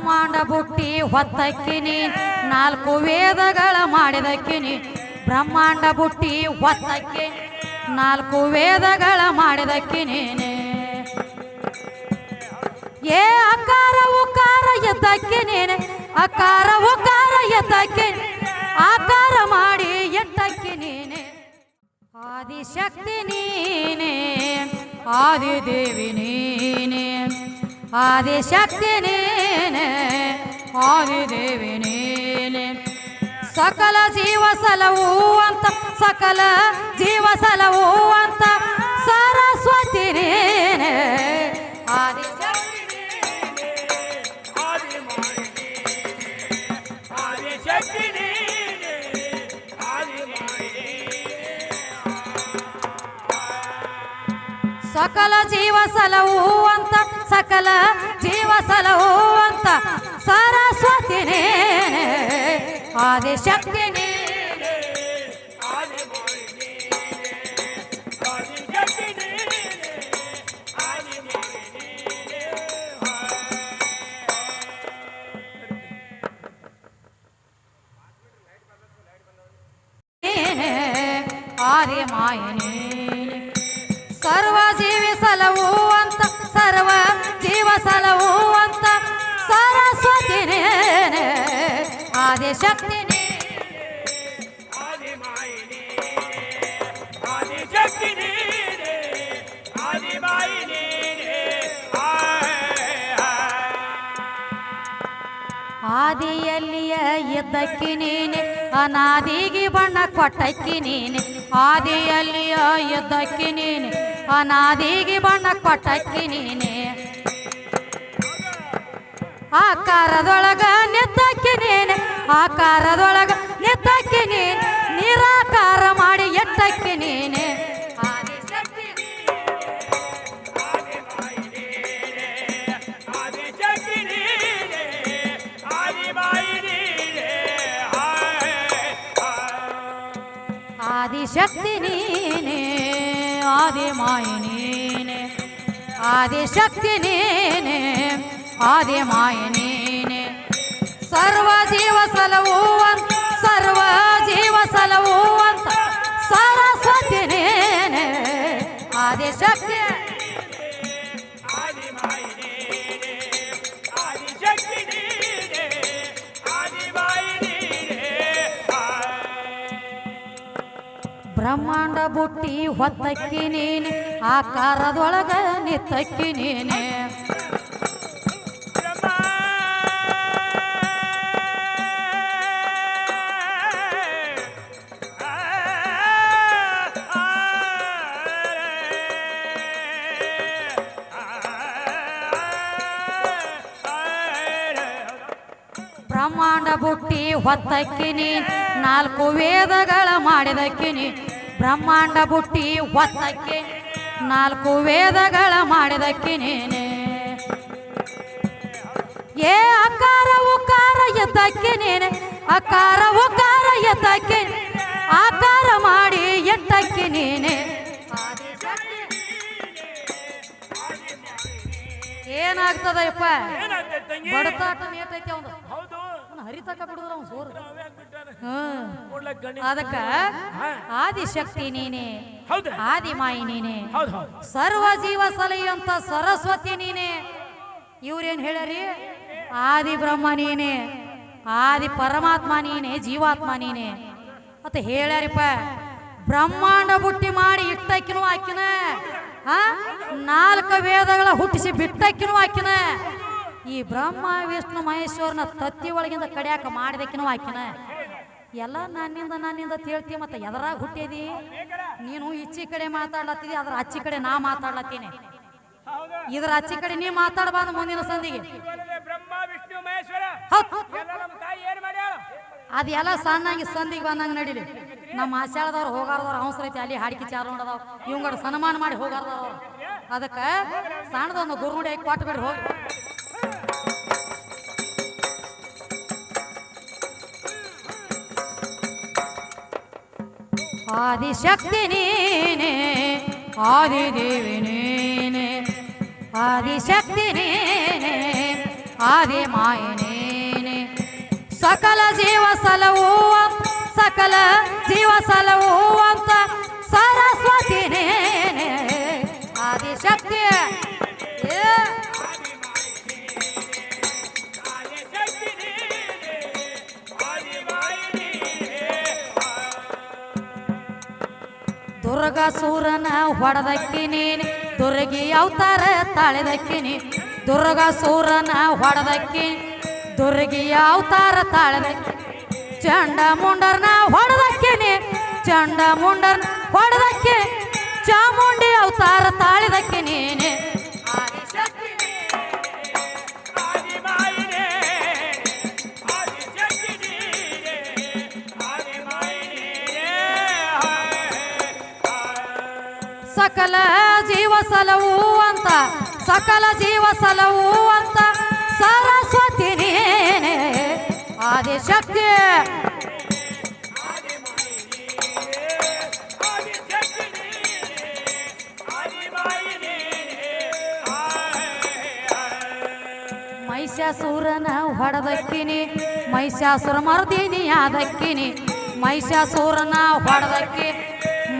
ಬ್ರಹ್ಮಾಂಡ ಬುಟ್ಟಿ ಹೊತ್ತಕ್ಕಿನಿ, ನಾಲ್ಕು ವೇದಗಳ ಮಾಡಿದಕ್ಕಿನಿ. ಬ್ರಹ್ಮಾಂಡ ಬುಟ್ಟಿ ಹೊತ್ತಕ್ಕೆ ನಾಲ್ಕು ವೇದಗಳ ಮಾಡಿದಕ್ಕಿನೇನೆ. ಏ ಅಕಾರ ಉಕಾರ ಎತ್ತಕ್ಕೆ ನೀನೆ ಅಕಾರ ಉಕಾರ ಎತ್ತಕ್ಕೆ ಆಕಾರ ಮಾಡಿ ಎತ್ತಕ್ಕೆ ನೀನೆ ಆದಿಶಕ್ತಿ ನೀನೆ, ಆದಿದೇವಿ ನೀನೆ, ಆದಿಶಕ್ತಿ ನೀನೆ ಆದಿದೇವಿ ನೀನೆ ಸಕಲ ಜೀವ ಸಲವು ಅಂತ ಸಕಲ ಜೀವ ಸಲವು ಅಂತ ಸರಸ್ವತಿ ನೀನೆ ಆದಿಶಕ್ತಿ ಸಕಲ ಜೀವ ಸಲವು ಅಂತ, ಸಕಲ ಜೀವ ಸಲವು ಆದಿಶಕ್ತಿ ನೀನೆ ನೀನೆ ಆದಿ ಮಾಯನೇ ಸರ್ವ ಜೀವಿ ಸಲವು ಅಂತ ಸರ್ವ ಜೀವ ಸಲವು ಅಂತ ಸರಸ್ವತಿ ನೀನೆ ಆದಿಯಲ್ಲಿಯ ಇದ್ದಕ್ಕಿ ನೀನೆ, ಅನಾದಿಗೆ ಬಣ್ಣ ಕೊಟ್ಟಕ್ಕಿ ನೀನೆ. ಆದಿಯಲ್ಲಿಯ ಇದ್ದಕ್ಕಿ ನೀನೆ, ಅನಾದಿಗೆ ಬಣ್ಣ ಕೊಟ್ಟಕ್ಕಿ ನೀನೆ. ಆಕಾರದೊಳಗ ನೆತ್ತಕ್ಕಿ ನೀನೆ, ಆಕಾರದೊಳಗ ನೆತ್ತಕ್ಕಿ ನೀನೆ. ನಿರಾಕಾರ ಮಾಡಿ ಎತ್ತಕ್ಕಿ ನೀನೆ. ಆದಿಶಕ್ತಿ ನೀನೆ ಆದಿಮಾಯಿ ನೀನೆ. ಆದಿಶಕ್ತಿ ನೀನೆ ಆದಿಮಾಯಿ ನೀನೆ. ಸರ್ವ ಜೀವ ಸಲವು ಬ್ರಹ್ಮಾಂಡ ಬುಟ್ಟಿ ಹೊತ್ತಕ್ಕಿ ನೀನೆ ಆಕಾರದೊಳಗ ನಿತ್ತಕ್ಕಿ ನೀನೆ. ಬ್ರಹ್ಮಾಂಡ ಬುಟ್ಟಿ ಹೊತ್ತಕ್ಕಿನಿ ನಾಲ್ಕು ವೇದಗಳ ಮಾಡಿದಕ್ಕಿ ನೀ ಬ್ರಹ್ಮಾಂಡ ಬುಟ್ಟಿ ಹೊತ್ತಕ್ಕೆ ನಾಲ್ಕು ವೇದಗಳ ಮಾಡಿದಕ್ಕಿ ನೀನೆ. ಏ ಅಕಾರ ಉಕಾರ ಎದ್ದಕ್ಕೆ ನೀನೆ ಅಕಾರ ಉಕಾರ ಎದ್ದಕ್ಕೆ ಆಕಾರ ಮಾಡಿ ಎಟ್ಟಕ್ಕೆ ನೀನೆ. ಏನಾಗ್ತದಪ್ಪ ಬಡತಾಟ ಏಟೈತಿ ಅವನು. ಹರಿತಕ್ಕ ಬಿಡುದ್ರ ಅವ್ನು ಸೋರು ಅದಕ್ಕ ಆದಿಶಕ್ತಿ ನೀನೆ ಆದಿಮಾಯಿ ನೀನೆ ಸರ್ವ ಜೀವ ಸಲಹಿಯಂತ ಸರಸ್ವತಿ ನೀನೇ. ಇವ್ರೇನ್ ಹೇಳ್ಯಾರಿ? ಆದಿ ಬ್ರಹ್ಮ ನೀನೇ ಆದಿ ಪರಮಾತ್ಮ ನೀನೆ ಜೀವಾತ್ಮ ನೀನೆ. ಅಂತ ಹೇಳ್ಯಾರಿಪ್ಪ ಬ್ರಹ್ಮಾಂಡ ಬುಟ್ಟಿ ಮಾಡಿ ಇಟ್ಟಕ್ಕಿನೂ ಆಕಿನ. ಆ ನಾಲ್ಕು ವೇದಗಳ ಹುಟ್ಟಿಸಿ ಬಿಟ್ಟಕ್ಕಿನೂ ಆಕಿನ. ಈ ಬ್ರಹ್ಮ, ವಿಷ್ಣು, ಮಹೇಶ್ವರನ ತತ್ತಿ ಒಳಗಿಂದ ಕಡಿಯಾಕ ಮಾಡಿದಕ್ಕಿನೂ ಆಕಿನ. ಎಲ್ಲ ನನ್ನಿಂದ ನನ್ನಿಂದ ತಿಳ್ತಿ ಮತ್ತೆ ಎದರಾಗ ಹುಟ್ಟಿದಿ? ನೀನು ಇಚ್ಚಿ ಕಡೆ ಮಾತಾಡ್ಲತ್ತಿದಿ, ಅದ್ರ ಅಚ್ಚಿ ಕಡೆ ನಾ ಮಾತಾಡ್ಲತ್ತೀನಿ. ಇದ್ರ ಅಚ್ಚಿ ಕಡೆ ನೀ ಮಾತಾಡಬಾರ್ದು ಮುಂದಿನ ಸಂದಿಗೆ. ಅದೆಲ್ಲ ಸಣ್ಣಾಗಿ ಸಂದಿಗೆ ಬಂದಂಗೆ ನಡೀಲಿ. ನಮ್ಮ ಆಶಾಳದವ್ರು ಹೋಗಾರದವ್ರು ಅವಸರೈತಿ ಅಲ್ಲಿ ಹಾಡಿಕೆ ಚಾರ ನೋಡದವ್ ಇವಂಗಡ ಸನ್ಮಾನ ಮಾಡಿ ಹೋಗಾರದವ್ರು ಅದಕ್ಕೆ ಸಣ್ಣದೊಂದು ಗುರುನುಡಿ ಬಿಡ್ರಿ ಹೋಗಿ. ಆದಿಶಕ್ತಿ ನೀನೆ ಆದಿದೇವಿ ನೀನೆ ಆದಿಶಕ್ತಿ ನೀನೆ ಆದಿ ನೀನೇ ಸಕಲ ಜೀವ ಅಂತ, ಸಕಲ ಜೀವ ಸಲವು ಸರಸ್ವತಿ ಸರಸ್ವತಿನೇ ಆದಿಶಕ್ತಿ ದುರ್ಗ ಸೂರನ ಹೊಡೆದಕ್ಕಿ ನೀನು ದುರ್ಗಿ ಅವತಾರ ತಾಳಿದಕ್ಕಿನಿ. ದುರ್ಗ ಸೂರನ ಹೊಡೆದಕ್ಕಿ ದುರ್ಗಿ ಅವತಾರ ತಾಳಿದಕ್ಕಿ ಚಂಡ ಮುಂಡರ್ನ ಹೊಡೆದಕ್ಕಿನಿ. ಚಂಡ ಮುಂಡರ್ನ ಹೊಡೆದಕ್ಕೆ ಚಾಮುಂಡಿ ಅವತಾರ ತಾಳೆದಕ್ಕೆ ನೀನೆ ಸಕಲ ಜೀವ ಸಲವು ಅಂತ, ಸಕಲ ಜೀವ ಸಲವು ಅಂತ ಸರಸ್ವತಿ ನೀನೆ. ಆದಿಶಕ್ತಿ ಮಹಿಷಾಸುರನ ಹೊಡೆದಕ್ಕಿನಿ, ಮಹಿಷಾಸುರ ಮರ್ದಿನಿ ಅದಕ್ಕಿನಿ ಮಹಿಷಾಸುರನ ಹೊಡೆದಕ್ಕಿ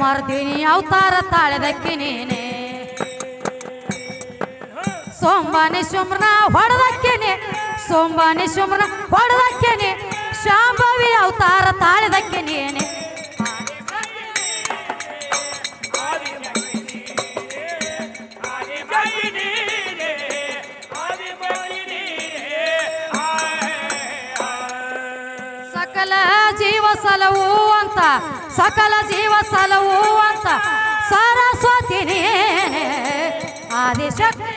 ಮರ್ದಿನಿ ಅವತಾರ ತಾಳೆದಕ್ಕಿ ನೀನೆ. ಸೋಂಬಾನಿ ಶುಮ್ರನ ಹೊಡೆದಕ್ಕೇನೆ ಸೋಂಬಾನಿ ಶುಮ್ರನ ಹೊಡೆದಕ್ಕೇನೆ ಶಾಂಭವಿ ಅವತಾರ ತಾಳದಕ್ಕೆ ನೀನೆ. ಸಕಲ ಜೀವ ಸಲವು ಅಂತ, ಸಕಲ ಜೀವ ಸಲವು ಅಂತ ಸರಸ್ವತಿ ಆದಿಶಕ್ತಿ.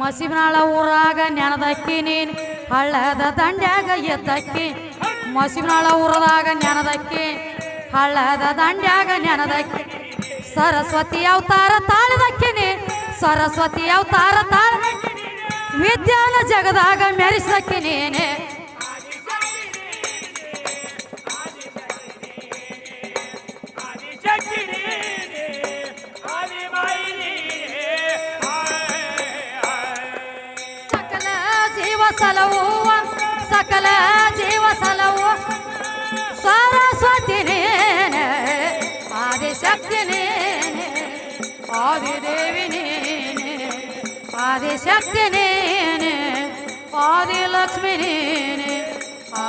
ಮಸಿಬನಾಳ ಊರಾಗ ನೆನದಕ್ಕಿ ನೀನ್, ಹಳ್ಳದ ದಂಡ್ಯಾಗ ಎದ್ದಕ್ಕಿ. ಮಸಿಬನಾಳ ಊರದಾಗ ನೆನದಕ್ಕಿ ಹಳ್ಳದ ದಂಡ್ಯಾಗ ನೆನದಕ್ಕೆ ಸರಸ್ವತಿ ಅವತಾರ ತಾಳದಕ್ಕಿನಿ ಸರಸ್ವತಿ ಅವತಾರ ತಾಳ ವಿದ್ಯಾನ ಜಗದಾಗ ಮೆರೆಸಕ್ಕೆ ఆదిశక్తి నేనే ఆదిదేవి నేనే ఆదిశక్తి నేనే ఆదిలక్ష్మి నేనే ఆ